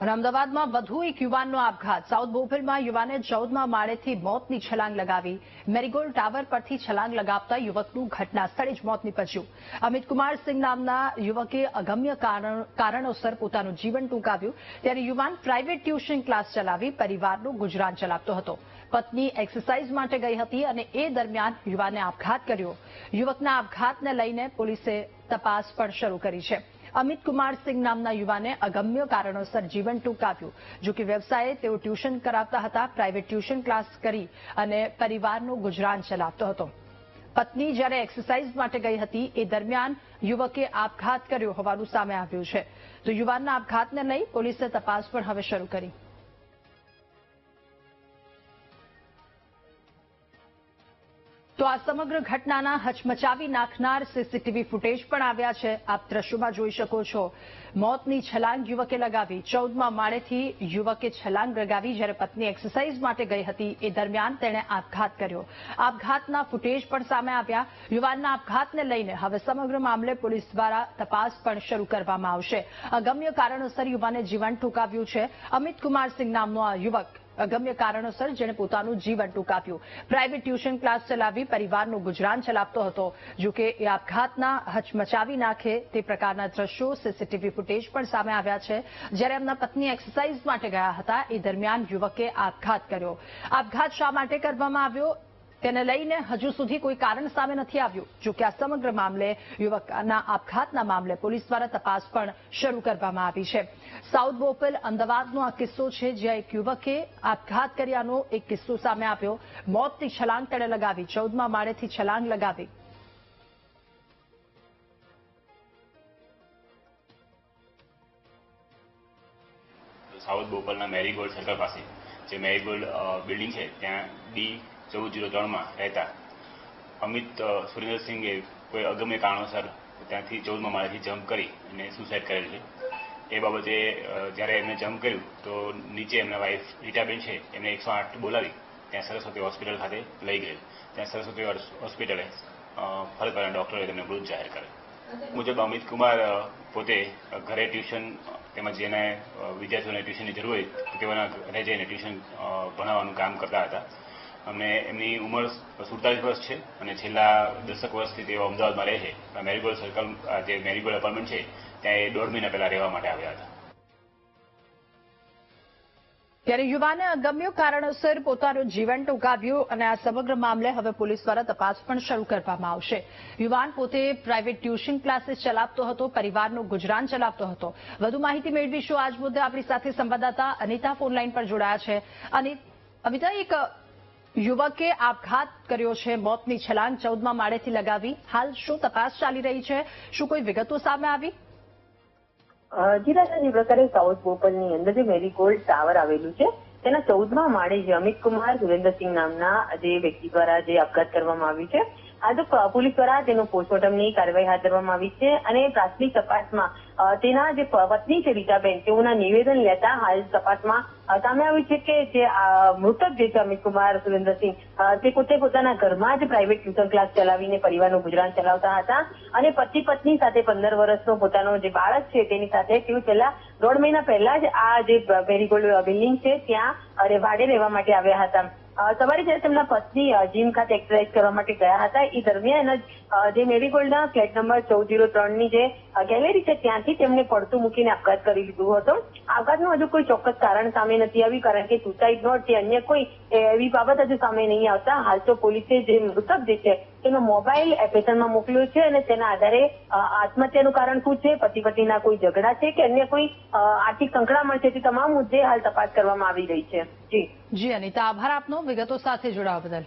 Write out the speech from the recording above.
અમદાવાદમાં વધુ એક યુવાનનો આપઘાત. સાઉથ બોપલમાં યુવાને ચૌદમાં માળેથી મોતની છલાંગ લગાવી. મેરીગોલ્ડ ટાવર પરથી છલાંગ લગાવતા યુવકનું ઘટના જ મોત નીપજ્યું. અમિત કુમાર નામના યુવકે અગમ્ય કારણોસર પોતાનું જીવન ટૂંકાવ્યું. ત્યારે યુવાન પ્રાઇવેટ ટ્યુશન ક્લાસ ચલાવી પરિવારનું ગુજરાન ચલાવતો હતો. પત્ની એક્સરસાઇઝ માટે ગઈ હતી અને એ દરમિયાન યુવાને આપઘાત કર્યો. યુવકના આપઘાતને લઈને પોલીસે તપાસ પણ શરૂ કરી છે. અમિત કુમાર નામના યુવાને અગમ્ય કારણોસર જીવન ટૂંકાવ્યું. જો કે વ્યવસાયે તેઓ ટ્યુશન કરાવતા હતા, પ્રાઇવેટ ટ્યુશન ક્લાસ કરી અને પરિવારનું ગુજરાન ચલાવતો હતો. પત્ની જ્યારે એક્સરસાઇઝ માટે ગઈ હતી, એ દરમિયાન યુવકે આપઘાત કર્યો હોવાનું સામે આવ્યું છે. તો યુવાનના આપઘાતને લઈ પોલીસે તપાસ પણ હવે શરૂ કરી. તો આ સમગ્ર ઘટનાના હચમચાવી નાખનાર સીસીટીવી ફૂટેજ પણ આવ્યા છે. આપ દ્રશ્યોમાં જોઈ શકો છો. મોતની છલાંગ યુવકે લગાવી. ચૌદમાં માળેથી યુવકે છલાંગ લગાવી જ્યારે પત્ની એક્સરસાઇઝ માટે ગઈ હતી. એ દરમિયાન તેણે આપઘાત કર્યો. આપઘાતના ફૂટેજ પણ સામે આવ્યા. યુવાનના આપઘાતને લઈને હવે સમગ્ર મામલે પોલીસ દ્વારા તપાસ પણ શરૂ કરવામાં આવશે. અગમ્ય કારણોસર યુવાને જીવન ટૂંકાવ્યું છે. અમિત કુમાર સિંહ નામનો આ યુવક અગમ્ય કારણોસર જેણે પોતાનું જીવન ટૂંકાવ્યું પ્રાઇવેટ ટ્યુશન ક્લાસ ચલાવી પરિવારનું ગુજરાન ચલાવતો હતો. જો કે એ આપઘાતના હચમચાવી નાખે તે પ્રકારના દ્રશ્યો, સીસીટીવી ફૂટેજ પણ સામે આવ્યા છે. જ્યારે એમના પત્ની એક્સરસાઇઝ માટે ગયા હતા, એ દરમિયાન યુવકે આપઘાત કર્યો. આપઘાત શા માટે કરવામાં આવ્યો? તેને લઈને હજુ સુધી કોઈ કારણ સામે નથી આવ્યું, જોકે આ સમગ્ર મામલે યુવકના આપઘાતના મામલે પોલીસ દ્વારા તપાસ પણ શરૂ કરવામાં આવી છે. સાઉથ બોપલ અમદાવાદનો આ કિસ્સો છે, જ્યાં એક યુવકે આપઘાત કર્યાનો એક કિસ્સો સામે આવ્યો. મોતની છલાંગ તેણે લગાવી, ચૌદમા માળેથી છલાંગ લગાવી. સાઉથ બોપલના મેરીગોલ્ડ સર્કલ પાસે, જે મેરીગોલ્ડ બિલ્ડિંગ છે, ત્યાં ડી ચૌદ જીરો ત્રણમાં રહેતા અમિત અ, સુરેન્દ્રસિંહે કોઈ અગમ્ય કારણોસર ત્યાંથી ચૌદમાં માળેથી જમ્પ કરી અને સુસાઇડ કરેલ છે. એ બાબતે જ્યારે એમને જમ્પ કર્યું તો નીચે એમના વાઇફ રીટાબેન છે એમને એકસો આઠ બોલાવી ત્યાં સરસ્વતી હોસ્પિટલ ખાતે લઈ ગયેલ. ત્યાં સરસ્વતી હોસ્પિટલે ફરજ ફરક ડૉક્ટરે તેમને મૃત જાહેર કરેલ મુજબ અમિત કુમાર પોતે ઘરે ટ્યુશન તેમજ જેને વિદ્યાર્થીઓને ટ્યુશનની જરૂર હોય તેઓના ઘરે જઈને ટ્યુશન ભણાવવાનું કામ કરતા હતા. અને એમની ઉંમર સુડતાલીસ વર્ષ છે અને છેલ્લા દસક વર્ષથી તેઓ અમદાવાદમાં રહે છે. મેરીગોલ્ડ સર્કલ જે મેરીગોલ્ડ એપાર્ટમેન્ટ છે, ત્યાં એ દોઢ મહિના પહેલા રહેવા માટે આવ્યા હતા. ત્યારે યુવાને અગમ્ય કારણોસર પોતાનું જીવન ટૂંકાવ્યું અને આ સમગ્ર મામલે હવે પોલીસ દ્વારા તપાસ પણ શરૂ કરવામાં આવશે. યુવાન પોતે પ્રાઇવેટ ટ્યુશન ક્લાસીસ ચલાવતો હતો, પરિવારનું ગુજરાન ચલાવતો હતો. વધુ માહિતી મેળવીશું આજ મુદ્દે આપણી સાથે સંવાદદાતા અનિતા ફોનલાઈન પર જોડાયા છે. અને અમિતા એક યુવકે આપઘાત કર્યો છે, મોતની છલાંગ ચૌદમાં માળેથી લગાવી. હાલ શું તપાસ ચાલી રહી છે? શું કોઈ વિગતો સામે આવી? જીરાના જે પ્રકારે સાઉથ બોપલની અંદર જે મેરીગોલ્ડ ટાવર આવેલું છે, તેના ચૌદમાં માળે જે અમિત કુમાર, સુરેન્દ્રસિંહ નામના જે વ્યક્તિ દ્વારા જે આપઘાત કરવામાં આવ્યું છે આ તો પોલીસ દ્વારા તેનું પોસ્ટમોર્ટમની કાર્યવાહી હાથ ધરવામાં આવી છે અને પ્રાથમિક તપાસમાં તેના જે પત્ની છે રીટાબેન, તેઓના નિવેદન લેતા હાલ તપાસમાં સામે આવ્યું છે કે જે મૃતક જે છે અમિત કુમાર સુરેન્દ્રસિંહ તે પોતે પોતાના ઘરમાં જ પ્રાઇવેટ ટ્યુશન ક્લાસ ચલાવીને પરિવારનું ગુજરાન ચલાવતા હતા અને પતિ પત્ની સાથે પંદર વર્ષનો પોતાનો જે બાળક છે તેની સાથે તેઓ છેલ્લા દોઢ મહિના પહેલા જ આ જે મેરીગોલ્ડ બિલ્ડિંગ છે ત્યાં ભાડે રહેવા માટે આવ્યા હતા. સવારે જ્યારે તેમના પત્ની જીમ ખાતે એક્સરસાઇઝ કરવા માટે ગયા હતા એ દરમિયાન જ જે મેરી ગોલ્ડના ફ્લેટ નંબર ચૌદ જીરો ત્રણની જે ગેલેરી છે, ત્યાંથી તેમને પડતું મૂકીને આપઘાત કરી લીધું હતો. આપઘાતનું હજુ કોઈ ચોક્કસ કારણ સામે નથી આવ્યું, કારણ કે સુસાઇડ નોટ કે અન્ય કોઈ એવી બાબત હજુ સામે નહીં આવતા. હાલ તો પોલીસે જે મૃતક જે છે તેનો મોબાઈલ એપ્લિકેશનમાં મોકલ્યો છે અને તેના આધારે આત્મહત્યાનું કારણ શું છે પતિ પત્નીના કોઈ ઝઘડા છે કે અન્ય કોઈ આર્થિક સંકળામણ છે તે તમામ મુદ્દે હાલ તપાસ કરવામાં આવી રહી છે. જી. જી, અનિતા, આભાર આપનો. વિગતો સાથે જોડાવા બદલ.